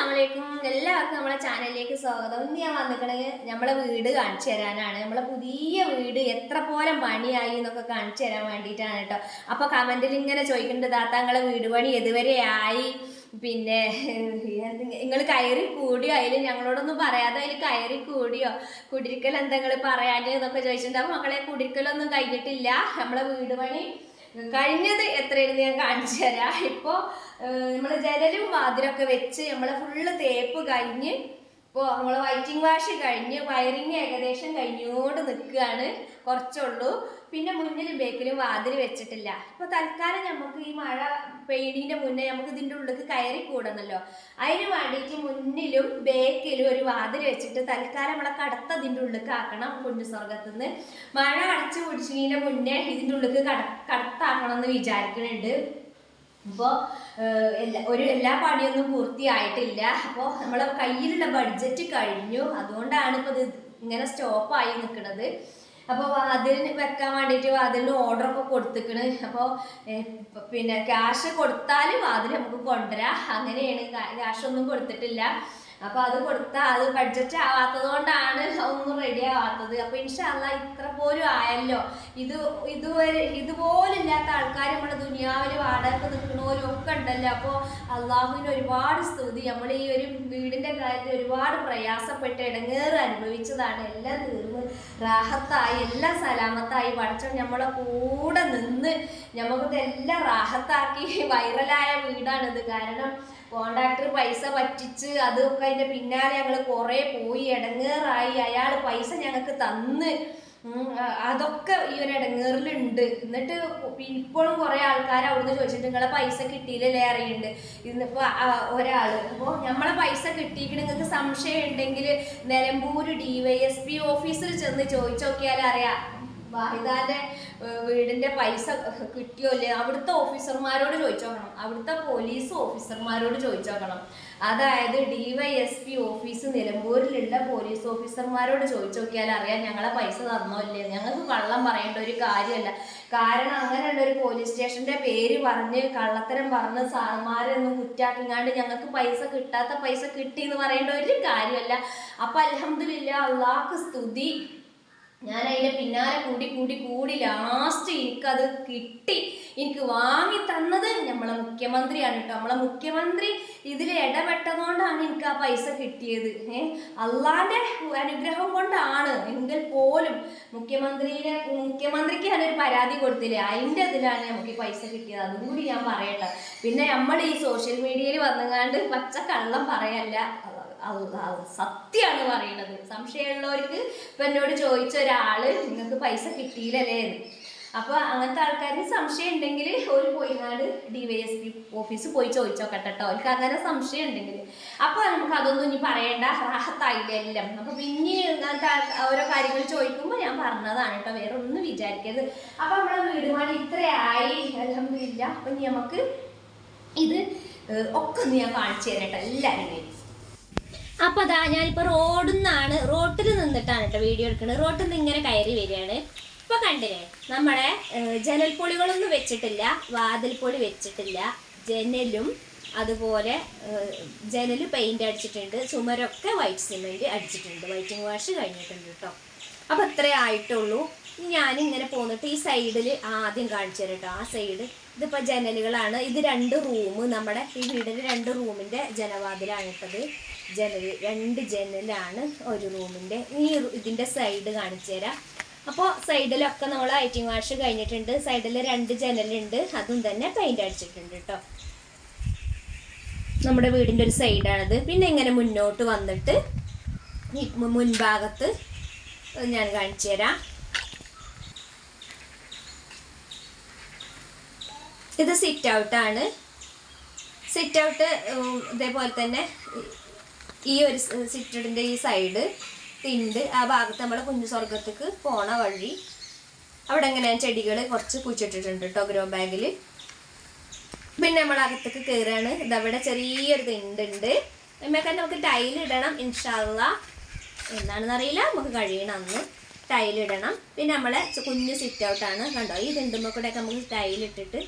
അസ്സാമലൈക്കും എല്ലാവർക്കും നമ്മളെ ചാനലിലേക്ക് സ്വാഗതം. ഇന്ന് ഞാൻ വന്നിരിക്കുന്നത് നമ്മളെ വീട് കാണിച്ചു തരാനാണ്. നമ്മളെ പുതിയ വീട് എത്ര പോലെ പണിയായി എന്നൊക്കെ കാണിച്ചു തരാൻ വേണ്ടിയിട്ടാണ് കേട്ടോ. അപ്പൊ കമന്റിൽ ഇങ്ങനെ ചോദിക്കുന്നുണ്ട് താത്താങ്ങളെ വീട് പണി എതുവരെ ആയി? പിന്നെ നിങ്ങൾ കയറി കൂടിയോ? അതിൽ ഞങ്ങളോടൊന്നും പറയാതെ അതിൽ കയറി കൂടിയോ? കുടിരിക്കൽ എന്തെങ്കിലും പറയാൻ? എന്നൊക്കെ ചോദിച്ചിട്ടുണ്ട്. അപ്പൊ മക്കളെ കുടിരിക്കലൊന്നും കഴിഞ്ഞിട്ടില്ല. നമ്മളെ വീട് പണി കഴിഞ്ഞത് എത്രയായിരുന്നു ഞാൻ കാണിച്ചു തരാം. ഇപ്പോൾ നമ്മൾ ജനലും വാതിലൊക്കെ വെച്ച് നമ്മൾ ഫുള്ള് തേപ്പ് കഴിഞ്ഞ് ഇപ്പോൾ നമ്മൾ വൈറ്റിംഗ് വാഷ് കഴിഞ്ഞ് വയറിങ് ഏകദേശം കഴിഞ്ഞോണ്ട് നിൽക്കുകയാണ്. കുറച്ചുള്ളൂ. പിന്നെ മുന്നിലും ബേക്കിലും വാതിൽ വെച്ചിട്ടില്ല. അപ്പൊ തൽക്കാലം നമുക്ക് ഈ മഴ പെയ്യണീന്റെ മുന്നേ നമുക്ക് ഇതിന്റെ ഉള്ളിലേക്ക് കയറി കൂടണല്ലോ. അതിന് വേണ്ടിയിട്ട് മുന്നിലും ബേക്കിലും ഒരു വാതിൽ വെച്ചിട്ട് തൽക്കാലം നമ്മളെ കടത്ത ഇതിന്റെ ആക്കണം കുഞ്ഞു സ്വർഗത്തുനിന്ന് മഴ അടച്ചു പിടിച്ചതിന്റെ മുന്നേ ഇതിന്റെ ഉള്ളിലേക്ക് കട കടത്താക്കണം എന്ന് വിചാരിക്കുന്നുണ്ട് അപ്പോൾ എല്ലാ ഒരു എല്ലാ പണിയൊന്നും പൂർത്തിയായിട്ടില്ല. അപ്പോൾ നമ്മളെ കയ്യിലുള്ള ബഡ്ജറ്റ് കഴിഞ്ഞു. അതുകൊണ്ടാണ് ഇപ്പോൾ ഇത് ഇങ്ങനെ സ്റ്റോപ്പായി നിൽക്കുന്നത് അപ്പോൾ വാതിലിന് വെക്കാൻ വേണ്ടിയിട്ട് വാതിലിന് ഓർഡർ ഒക്കെ കൊടുത്തിക്കണ്. അപ്പോൾ പിന്നെ ക്യാഷ് കൊടുത്താൽ വാതിൽ നമുക്ക് കൊണ്ടുവരാം. അങ്ങനെയാണ് ക്യാഷ് ഒന്നും കൊടുത്തിട്ടില്ല. അപ്പോൾ അത് കൊടുത്താൽ അത് ബഡ്ജറ്റ് ആവാത്തത് കൊണ്ടാണ് ഒന്നും റെഡി ആവാത്തത്. അപ്പൊ ഇൻഷാല്ല ഇത്ര പോലും ആയല്ലോ. ഇത് ഇതുവരെ ഇതുപോലില്ലാത്ത ആൾക്കാർ നമ്മുടെ ദുനിയാവിൽ വാടക നിൽക്കണവരും ഒക്കെ ഉണ്ടല്ലോ. അപ്പോൾ അള്ളാഹുവിന് ഒരുപാട് സ്തുതി. നമ്മൾ ഈ ഒരു വീടിന്റെ കാര്യത്തിൽ ഒരുപാട് പ്രയാസപ്പെട്ട് ഇടങ്ങേറ് അനുഭവിച്ചതാണ്. എല്ലാം തീർന്ന് റാഹത്തായി എല്ലാം സലാമത്തായി പഠിച്ചോ നമ്മളെ കൂടെ നിന്ന് നമുക്കിതെല്ലാം റാഹത്താക്കി വൈറലായ വീടാണിത്. കാരണം കോണ്ടാക്ടർ പൈസ പറ്റിച്ച് അതൊക്കെ അതിന്റെ പിന്നാലെ ഞങ്ങൾ കുറേ പോയി. ഇടങ്ങേറായി അയാൾ പൈസ ഞങ്ങൾക്ക് തന്ന്. അതൊക്കെ ഈ ഒരു ഇടങ്ങേറിലുണ്ട് എന്നിട്ട് ഇപ്പോഴും കുറെ ആൾക്കാർ അവിടുന്ന് ചോദിച്ചിട്ട് നിങ്ങളെ പൈസ കിട്ടിയില്ലല്ലേ അറിയുന്നുണ്ട് ഇന്നിപ്പോ ഒരാൾ അപ്പോൾ നമ്മളെ പൈസ കിട്ടിയിട്ട് നിങ്ങൾക്ക് സംശയം ഉണ്ടെങ്കിൽ Nilambur D Y S P ഓഫീസിൽ ചെന്ന് ചോദിച്ചു നോക്കിയാൽ അറിയാം വാഹിദാന്റെ വീടിന്റെ പൈസ കിട്ടിയോ ഇല്ലേ അവിടുത്തെ ഓഫീസർമാരോട് ചോദിച്ചോക്കണം. അവിടുത്തെ പോലീസ് ഓഫീസർമാരോട് ചോദിച്ചോക്കണം. അതായത് D Y S P office നിലമ്പൂരിലുള്ള police ഓഫീസർമാരോട് ചോദിച്ചു നോക്കിയാൽ അറിയാം ഞങ്ങളെ പൈസ തന്നോ ഇല്ലേ ഞങ്ങൾക്ക് കള്ളം പറയേണ്ട ഒരു കാര്യമല്ല. കാരണം അങ്ങനെയുള്ള ഒരു പോലീസ് സ്റ്റേഷന്റെ പേര് പറഞ്ഞ് കള്ളത്തരം പറഞ്ഞ് സാർമാരൊന്നും കുറ്റാക്കിങ്ങാണ്ട് ഞങ്ങൾക്ക് പൈസ കിട്ടാത്ത പൈസ കിട്ടി എന്ന് പറയേണ്ട ഒരു കാര്യമല്ല. അപ്പൊ അലഹമില്ല അള്ളാഹ് സ്തുതി. ഞാൻ അതിന്റെ പിന്നാലെ കൂടി കൂടി കൂടി ലാസ്റ്റ് എനിക്കത് കിട്ടി. എനിക്ക് വാങ്ങി തന്നത് നമ്മളെ മുഖ്യമന്ത്രിയാണ് കേട്ടോ. നമ്മളെ മുഖ്യമന്ത്രി ഇതിൽ ഇടപെട്ടതുകൊണ്ടാണ് എനിക്ക് ആ പൈസ കിട്ടിയത്. ഏ? അനുഗ്രഹം കൊണ്ടാണ്. എങ്കിൽ പോലും മുഖ്യമന്ത്രിയെ മുഖ്യമന്ത്രിക്ക് ഞാനൊരു പരാതി കൊടുത്തില്ലേ? അതിന്റെ ഇതിലാണ് നമുക്ക് ഈ പൈസ കിട്ടിയത്. അതുകൂടി ഞാൻ പറയണ്ട പിന്നെ നമ്മൾ ഈ സോഷ്യൽ മീഡിയയിൽ വന്നുകാണ്ട് പച്ച കള്ളം പറയല്ല. സത്യമാണ് പറയണത്. സംശയമുള്ളവർക്ക് ഇപ്പൊ എന്നോട് ചോദിച്ച ഒരാൾ നിങ്ങൾക്ക് പൈസ കിട്ടിയില്ലല്ലേ? എന്ന്. അപ്പൊ അങ്ങനത്തെ ആൾക്കാർക്ക് സംശയം ഉണ്ടെങ്കിൽ ഒരു പോയിങ്ങാട് D Y S P office പോയി ചോദിച്ചോക്കട്ടെ കേട്ടോ അവർക്ക് അങ്ങനെ സംശയം ഉണ്ടെങ്കിൽ. അപ്പോൾ നമുക്ക് അതൊന്നും ഇനി പറയേണ്ട റാഹത്തായില്ല എല്ലാം. അപ്പൊ പിന്നെ ഇങ്ങനത്തെ ഓരോ കാര്യങ്ങൾ ചോദിക്കുമ്പോൾ ഞാൻ പറഞ്ഞതാണ് കേട്ടോ വേറെ ഒന്നും വിചാരിക്കരുത്. അപ്പൊ നമ്മളെ വീട് പണി ഇത്രയായി. അലഹമില്ല അപ്പൊ അപ്പം നമുക്ക് ഇത് ഒക്കെ ഒന്ന് ഞാൻ കാണിച്ചു തരാം കേട്ടോ എല്ലാവരും അപ്പൊ അതാ ഞാനിപ്പോ റോഡിൽ നിന്നാണ് റോട്ടിൽ നിന്നിട്ടാണ് കേട്ടോ വീഡിയോ എടുക്കുന്നത് റോട്ടിൽ നിന്ന് ഇങ്ങനെ കയറി വരികയാണ്. ഇപ്പൊ കണ്ടില്ലേ നമ്മുടെ ജനൽ പൊളികളൊന്നും വെച്ചിട്ടില്ല വാതിൽ പൊളി വെച്ചിട്ടില്ല. ജനലും അതുപോലെ ജനൽ പെയിന്റ് അടിച്ചിട്ടുണ്ട്. ചുമരൊക്കെ വൈറ്റ് സിമെന്റ് അടിച്ചിട്ടുണ്ട്. വൈറ്റിംഗ് വാഷ് കഴിഞ്ഞിട്ടുണ്ട് കേട്ടോ അപ്പൊ ഇത്രേ ആയിട്ടുള്ളൂ. ഞാൻ ഇങ്ങനെ പോന്നിട്ട് ഈ സൈഡിൽ ആദ്യം കാണിച്ചു തരാം കേട്ടോ ആ സൈഡ് ഇതിപ്പോ ജനലുകളാണ്. ഇത് രണ്ട് റൂം നമ്മുടെ ഈ വീടിന്റെ രണ്ട് റൂമിന്റെ ജനവാതിലാണ് ഇട്ടത്. ജനൽ രണ്ട് ജനലാണ് ഒരു റൂമിന്റെ ഈ ഇതിന്റെ സൈഡ് കാണിച്ചു തരാം. അപ്പോൾ സൈഡിലൊക്കെ നമ്മൾ ഐറ്റിംഗ് വാഷ് കഴിഞ്ഞിട്ടുണ്ട്. സൈഡിൽ രണ്ട് ജനലുണ്ട്. അതും തന്നെ പെയിന്റ് അടിച്ചിട്ടുണ്ട് കേട്ടോ നമ്മുടെ വീടിന്റെ ഒരു സൈഡാണത് പിന്നെ ഇങ്ങനെ മുന്നോട്ട് വന്നിട്ട് മുൻഭാഗത്ത് ഞാൻ കാണിച്ചു തരാം. ഇത് സിറ്റ് ഔട്ടാണ് സിറ്റ് ഔട്ട് ഇതേപോലെ തന്നെ ഈ ഒരു സിറ്റഡിന്റെ ഈ സൈഡ് തിണ്ട് ആ ഭാഗത്ത് നമ്മൾ കുഞ്ഞു സ്വർഗത്തേക്ക് പോണ വഴി. അവിടെ ഇങ്ങനെ ചെടികൾ കുറച്ച് കുഴിച്ചിട്ടിട്ടുണ്ട് കേട്ടോ ഗ്രോ ബാഗിൽ പിന്നെ നമ്മൾ അകത്തേക്ക് കയറുകയാണ് ഇതവിടെ ചെറിയൊരു തിണ്ടുണ്ട് നമ്മൾക്ക് നമുക്ക് ടൈലിടണം ഇൻഷാല്ല എന്താണെന്ന് അറിയില്ല നമുക്ക് കഴിയണം അന്ന്. ടൈലിടണം പിന്നെ നമ്മളെ കുഞ്ഞ് സിറ്റ് ഔട്ടാണ് കണ്ടോ? ഈ തിണ്ടുമ്പോൾ കൂടെയൊക്കെ നമുക്ക് ടൈൽ ഇട്ടിട്ട്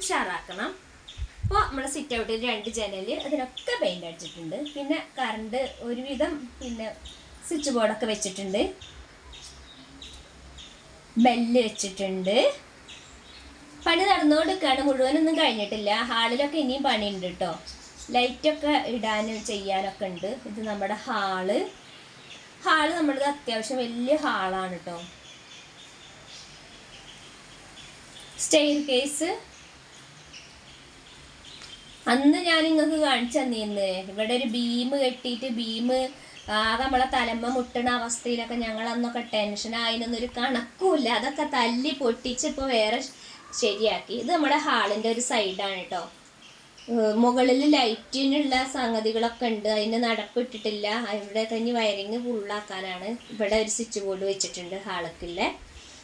ഉഷാറാക്കണം. അപ്പോൾ നമ്മൾ സിറ്റ് ഔട്ടിൽ രണ്ട് ജനൽ അതിനൊക്കെ പെയിന്റ് അടിച്ചിട്ടുണ്ട്. പിന്നെ കറണ്ട് ഒരുവിധം പിന്നെ സ്വിച്ച് ബോർഡൊക്കെ വെച്ചിട്ടുണ്ട്. ബെല്ല് വെച്ചിട്ടുണ്ട്. പണി നടന്നുകൊടുക്കുകയാണ് മുഴുവനൊന്നും കഴിഞ്ഞിട്ടില്ല. ഹാളിലൊക്കെ ഇനിയും പണിയുണ്ട് കേട്ടോ ലൈറ്റൊക്കെ ഇടാനും ചെയ്യാനൊക്കെ ഉണ്ട്. ഇത് നമ്മുടെ ഹാൾ ഹാൾ നമ്മളത് അത്യാവശ്യം വലിയ ഹാളാണ് കേട്ടോ സ്റ്റെയർ കേസ് അന്ന് ഞാൻ നിങ്ങൾക്ക് കാണിച്ചു തന്നിരുന്നു ഇവിടെ ഒരു ബീം കെട്ടിയിട്ട് ബീം ആകെ നമ്മളെ തലമ്മ മുട്ടണ അവസ്ഥയിലൊക്കെ ഞങ്ങൾ അന്നൊക്കെ ടെൻഷൻ ആയിനൊന്നൊരു കണക്കുമില്ല അതൊക്കെ തല്ലി പൊട്ടിച്ച് ഇപ്പോൾ വേറെ ശരിയാക്കി. ഇത് നമ്മുടെ ഹാളിന്റെ ഒരു സൈഡാണ് കേട്ടോ മുകളിൽ ലൈറ്റിനുള്ള സംഗതികളൊക്കെ ഉണ്ട്. അതിന് നടപ്പിട്ടിട്ടില്ല. ഇവിടെ കഴിഞ്ഞ് വയറിങ് ഫുള്ളാക്കാനാണ് ഇവിടെ ഒരു സ്വിച്ച് ബോർഡ് വെച്ചിട്ടുണ്ട് ഹാളക്കില്ലേ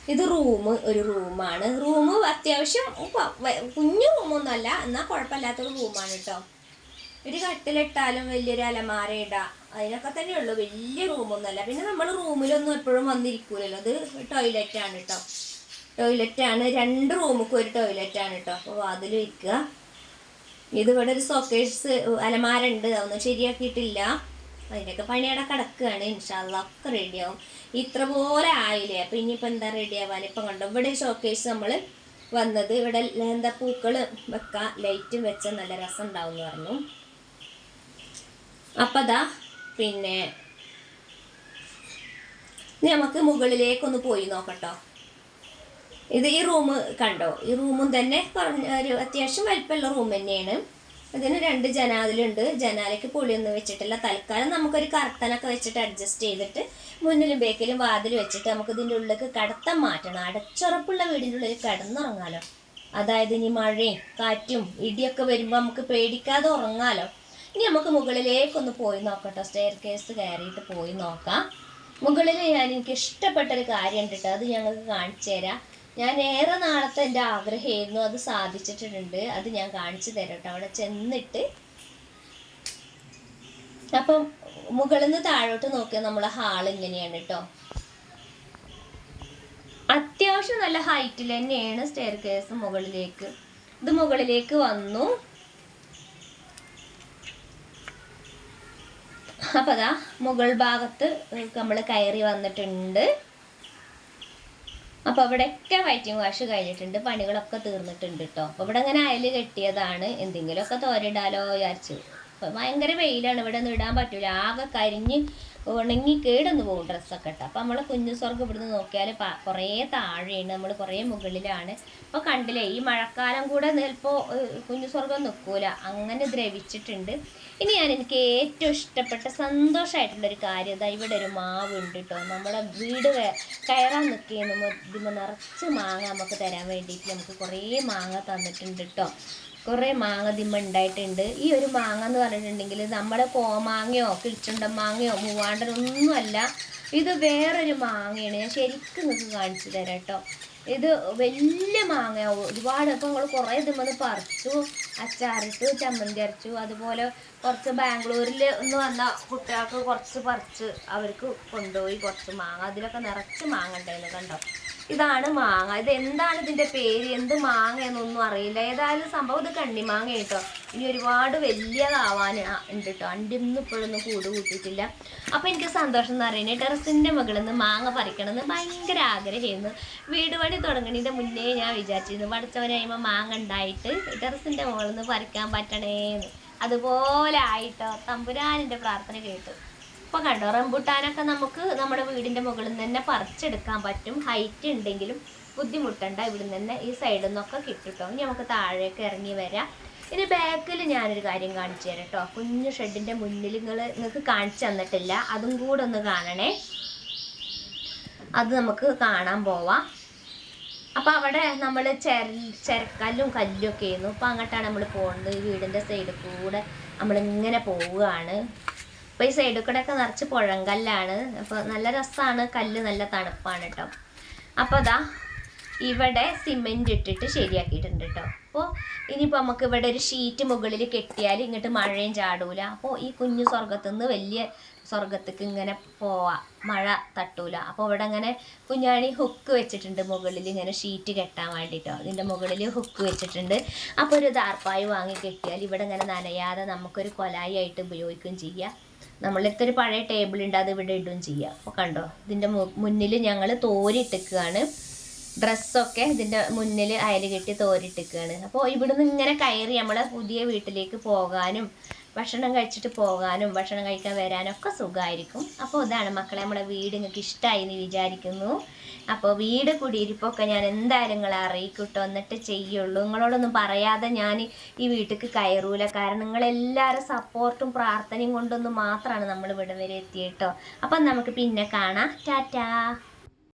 ഇത് റൂം ഒരു റൂമാണ് റൂം അത്യാവശ്യം കുഞ്ഞു റൂമൊന്നും കുഞ്ഞു റൂമൊന്നുമല്ല എന്നാൽ കുഴപ്പമില്ലാത്തൊരു റൂമാണ് കേട്ടോ. ഒരു കട്ടിലിട്ടാലും വലിയൊരു അലമാര ഇടാം. അതിനൊക്കെ തന്നെ ഉള്ളൂ. വലിയ റൂമൊന്നുമല്ല പിന്നെ നമ്മൾ റൂമിലൊന്നും എപ്പോഴും വന്നിരിക്കൂലല്ലോ. അത് ടോയ്ലറ്റ് ആണ് കേട്ടോ. ടോയ്ലറ്റ് ആണ്. രണ്ട് റൂമുക്കും ഒരു ടോയ്ലറ്റ് ആണ് കേട്ടോ. അപ്പോൾ അതിൽ വയ്ക്കുക ഇതിവിടെ ഒരു സോക്കേഴ്സ് അലമാര ഉണ്ട്. അതൊന്നും ശരിയാക്കിയിട്ടില്ല. അതിന്റെയൊക്കെ പണിയുടെ കിടക്കുകയാണ്. ഇൻഷാല്ല ഒക്കെ റെഡിയാവും ഇത്ര പോലെ ആയില്ലേ? അപ്പം ഇനിയിപ്പോൾ എന്താ റെഡി ആവാൻ? ഇപ്പം കണ്ടോ ഇവിടെ ഷോക്കേസ് നമ്മൾ വന്നത്. ഇവിടെ എന്താ പൂക്കൾ വെക്കാം ലൈറ്റും വെച്ചാൽ നല്ല രസം ഉണ്ടാവും എന്ന് പറഞ്ഞു. അപ്പം അതാ പിന്നെ നമുക്ക് മുകളിലേക്കൊന്ന് പോയി നോക്കട്ടോ. ഇത് ഈ റൂം കണ്ടോ? ഈ റൂമും തന്നെ പറഞ്ഞ ഒരു അത്യാവശ്യം വലിപ്പമുള്ള റൂം തന്നെയാണ്. ഇതിന് രണ്ട് ജനാലുണ്ട് ജനാലയ്ക്ക് പുളിയൊന്നും വെച്ചിട്ടില്ല. തൽക്കാലം നമുക്കൊരു കർത്തനൊക്കെ വെച്ചിട്ട് അഡ്ജസ്റ്റ് ചെയ്തിട്ട് മുന്നിലും ബേക്കിലും വാതിൽ വെച്ചിട്ട് നമുക്ക് ഇതിന്റെ ഉള്ളിലേക്ക് കടത്തം മാറ്റണം. അടച്ചുറപ്പുള്ള വീടിന്റെ ഉള്ളിൽ കിടന്നുറങ്ങാലോ. അതായത് ഇനി മഴയും കാറ്റും ഇടിയൊക്കെ വരുമ്പോൾ നമുക്ക് പേടിക്കാതെ ഉറങ്ങാലോ. ഇനി നമുക്ക് മുകളിലേക്കൊന്ന് പോയി നോക്കട്ടോ. സ്റ്റെയർ കേസ് കയറിയിട്ട് പോയി നോക്കാം. മുകളിൽ ഞാൻ എനിക്ക് ഇഷ്ടപ്പെട്ട ഒരു കാര്യം ഉണ്ട് കേട്ടോ അത് ഞങ്ങൾക്ക് കാണിച്ചു തരാം. ഞാൻ ഏറെ നാളത്തെ എന്റെ ആഗ്രഹമായിരുന്നു അത് സാധിച്ചിട്ടുണ്ട്. അത് ഞാൻ കാണിച്ചു തരാം കേട്ടോ. അവിടെ ചെന്നിട്ട് അപ്പം മുകളിൽ നിന്ന് താഴോട്ട് നോക്കിയാൽ നമ്മളെ ഹാൾ ഇങ്ങനെയാണ് കേട്ടോ. അത്യാവശ്യം നല്ല ഹൈറ്റിൽ തന്നെയാണ് സ്റ്റെയർ കേസ് മുകളിലേക്ക്. ഇത് മുകളിലേക്ക് വന്നു. അപ്പൊ അതാ മുകൾ ഭാഗത്ത് നമ്മൾ കയറി വന്നിട്ടുണ്ട്. അപ്പൊ അവിടെയൊക്കെ വൈറ്റിംഗ് വാഷ് കഴിഞ്ഞിട്ടുണ്ട് പണികളൊക്കെ തീർന്നിട്ടുണ്ട് കേട്ടോ അപ്പൊ ഇവിടെ അങ്ങനെ അയൽ കെട്ടിയതാണ് എന്തെങ്കിലുമൊക്കെ തോരിടാലോ വിചാരിച്ചു. ഭയങ്കര വെയിലാണ് ഇവിടെ ഒന്നും ഇടാൻ പറ്റൂല. ആകെ കരിഞ്ഞ് ഉണങ്ങി കേടൊന്ന് പോകും ഡ്രസ്സൊക്കെ കേട്ടോ അപ്പോൾ നമ്മൾ കുഞ്ഞു സ്വർഗം ഇവിടുന്ന് നോക്കിയാൽ കുറേ താഴെയാണ് നമ്മൾ കുറേ മുകളിലാണ്. അപ്പോൾ കണ്ടില്ലേ ഈ മഴക്കാലം കൂടെ ചിലപ്പോൾ കുഞ്ഞു സ്വർഗം നിൽക്കൂല അങ്ങനെ ദ്രവിച്ചിട്ടുണ്ട്. ഇനി ഞാൻ എനിക്ക് ഏറ്റവും ഇഷ്ടപ്പെട്ട സന്തോഷമായിട്ടുള്ളൊരു കാര്യം ഇതാ ഇവിടെ ഒരു മാവ് ഉണ്ട് കേട്ടോ നമ്മളെ വീട് കയറാൻ കയറാൻ നമ്മൾ ഇതിന് നിറച്ച് മാങ്ങ നമുക്ക് തരാൻ വേണ്ടിയിട്ട് നമുക്ക് കുറേ മാങ്ങ തന്നിട്ടുണ്ട് കേട്ടോ കുറേ മാങ്ങ ദിമ്മ ഉണ്ടായിട്ടുണ്ട് ഈ ഒരു മാങ്ങ എന്ന് പറഞ്ഞിട്ടുണ്ടെങ്കിൽ നമ്മുടെ കോമാങ്ങയോ കിളിച്ചുണ്ടൻ മാങ്ങയോ മൂവാണ്ടനൊന്നുമല്ല ഇത് വേറൊരു മാങ്ങയാണ്. ഞാൻ ശരിക്കും നിങ്ങൾക്ക് കാണിച്ചു തരാം കേട്ടോ. ഇത് വലിയ മാങ്ങയാവും ഒരുപാട് ഇപ്പം നമ്മൾ കുറേ ഇതുമെന്ന് പറിച്ചു. അച്ചാറിട്ടു ചമ്മന്തി അരച്ചു. അതുപോലെ കുറച്ച് ബാംഗ്ലൂരിൽ ഒന്ന് വന്ന കുട്ടികൾക്ക് കുറച്ച് പറിച്ച് അവർക്ക് കൊണ്ടുപോയി കുറച്ച് മാങ്ങ. അതിലൊക്കെ നിറച്ച് മാങ്ങ ഉണ്ടായിരുന്നു കണ്ടോ? ഇതാണ് മാങ്ങ. ഇത് എന്താണ് ഇതിന്റെ പേര്? എന്ത് മാങ്ങ എന്നൊന്നും അറിയില്ല. ഏതായാലും സംഭവം ഇത് കണ്ണിമാങ്ങ കേട്ടോ. ഇനി ഒരുപാട് വലിയതാവാൻ ഉണ്ട് കേട്ടോ. അണ്ടിന്ന് ഇപ്പോഴൊന്നും കൂട് കൂട്ടിയിട്ടില്ല. അപ്പം എനിക്ക് സന്തോഷം എന്ന് പറയുന്നത് ടെറസിന്റെ മുകളിൽ നിന്ന് മാങ്ങ പറിക്കണം എന്ന് ഭയങ്കര ആഗ്രഹമായിരുന്നു. വീട് പണി തുടങ്ങണതിന്റെ മുന്നേ ഞാൻ വിചാരിച്ചിരുന്നു പഠിച്ചവനായുമ്പോൾ മാങ്ങ ഉണ്ടായിട്ട് ടെറസിന്റെ മുകളിൽ നിന്ന് പറിക്കാൻ പറ്റണേന്ന്. അതുപോലെ ആയിട്ടോ തമ്പുരാനിന്റെ പ്രാർത്ഥന കേട്ടു. ഇപ്പൊ കണ്ടോ റംബുട്ടാനൊക്കെ നമുക്ക് നമ്മുടെ വീടിന്റെ മുകളിൽ നിന്ന് തന്നെ പറിച്ചെടുക്കാൻ പറ്റും. ഹൈറ്റ് ഉണ്ടെങ്കിലും ബുദ്ധിമുട്ടണ്ട ഇവിടെ നിന്ന് ഈ സൈഡിൽ നിന്നൊക്കെ കിട്ടും ഇനി നമുക്ക് താഴേക്ക് ഇറങ്ങി വരാം. ഇനി ബാക്കിൽ ഞാനൊരു കാര്യം കാണിച്ചു തരാം കേട്ടോ കുഞ്ഞു ഷെഡിന്റെ മുന്നിൽ നിങ്ങൾ നിങ്ങൾക്ക് കാണിച്ചു തന്നിട്ടില്ല. അതും കൂടെ ഒന്ന് കാണണേ. അത് നമുക്ക് കാണാൻ പോവാം. അപ്പൊ അവിടെ നമ്മൾ ചെര ചെരക്കല്ലും കല്ലും ഒക്കെ ആയിരുന്നു. അപ്പൊ അങ്ങോട്ടാണ് നമ്മൾ പോകുന്നത് വീടിന്റെ സൈഡിൽ കൂടെ നമ്മൾ ഇങ്ങനെ പോവുകയാണ്. അപ്പൊ ഈ സൈഡിൽ കൂടെ ഒക്കെ നിറച്ച് പുഴങ്കല്ലാണ്. അപ്പൊ നല്ല രസമാണ് കല്ല് നല്ല തണുപ്പാണ് കേട്ടോ അപ്പൊ അതാ ഇവിടെ സിമെന്റ് ഇട്ടിട്ട് ശരിയാക്കിയിട്ടുണ്ട് കേട്ടോ അപ്പോൾ ഇനിയിപ്പോൾ നമുക്ക് ഇവിടെ ഒരു ഷീറ്റ് മുകളിൽ കെട്ടിയാൽ ഇങ്ങോട്ട് മഴയും ചാടൂല. അപ്പോൾ ഈ കുഞ്ഞു സ്വർഗത്തുനിന്ന് വലിയ സ്വർഗത്തേക്ക് ഇങ്ങനെ പോവാം. മഴ തട്ടൂല. അപ്പോൾ ഇവിടെ അങ്ങനെ കുഞ്ഞാണി ഹുക്ക് വെച്ചിട്ടുണ്ട് മുകളിൽ ഇങ്ങനെ ഷീറ്റ് കെട്ടാൻ വേണ്ടിയിട്ടോ ഇതിന്റെ മുകളിൽ ഹുക്ക് വെച്ചിട്ടുണ്ട്. അപ്പോൾ ഒരു ദാർപ്പായി വാങ്ങി കെട്ടിയാൽ ഇവിടെ ഇങ്ങനെ നനയാതെ നമുക്കൊരു കൊലായി ആയിട്ട് ഉപയോഗിക്കുകയും ചെയ്യാം. നമ്മളടുത്ത് ഒരു പഴയ ടേബിൾ ഉണ്ട് അത് ഇവിടെ ഇടുകയും ചെയ്യാം. അപ്പോൾ കണ്ടോ ഇതിന്റെ മുന്നിൽ ഞങ്ങൾ തോരിട്ടിക്കുകയാണ്. ഡ്രസ്സൊക്കെ ഇതിന്റെ മുന്നിൽ അയൽ കെട്ടി തോരിട്ടിക്കുകയാണ്. അപ്പോൾ ഇവിടുന്ന് ഇങ്ങനെ കയറി നമ്മളെ പുതിയ വീട്ടിലേക്ക് പോകാനും ഭക്ഷണം കഴിച്ചിട്ട് പോകാനും ഭക്ഷണം കഴിക്കാൻ വരാനും ഒക്കെ സുഖമായിരിക്കും അപ്പോൾ ഇതാണ് മക്കളെ നമ്മുടെ വീട് നിങ്ങൾക്ക് ഇഷ്ടമായി എന്ന് വിചാരിക്കുന്നു. അപ്പോൾ വീട് കുടിയിരിപ്പൊക്കെ ഞാൻ എന്തായാലും നിങ്ങളെ അറിയിക്കൂട്ടോ. എന്നിട്ട് ചെയ്യുള്ളൂ. നിങ്ങളോടൊന്നും പറയാതെ ഞാൻ ഈ വീട്ടിലേക്ക് കയറൂല. കാരണം നിങ്ങളെല്ലാവരും സപ്പോർട്ടും പ്രാർത്ഥനയും കൊണ്ടൊന്നും മാത്രമാണ് നമ്മൾ ഇവിടെ വരെ എത്തിയിട്ടോ അപ്പം നമുക്ക് പിന്നെ കാണാം. ടാറ്റാ.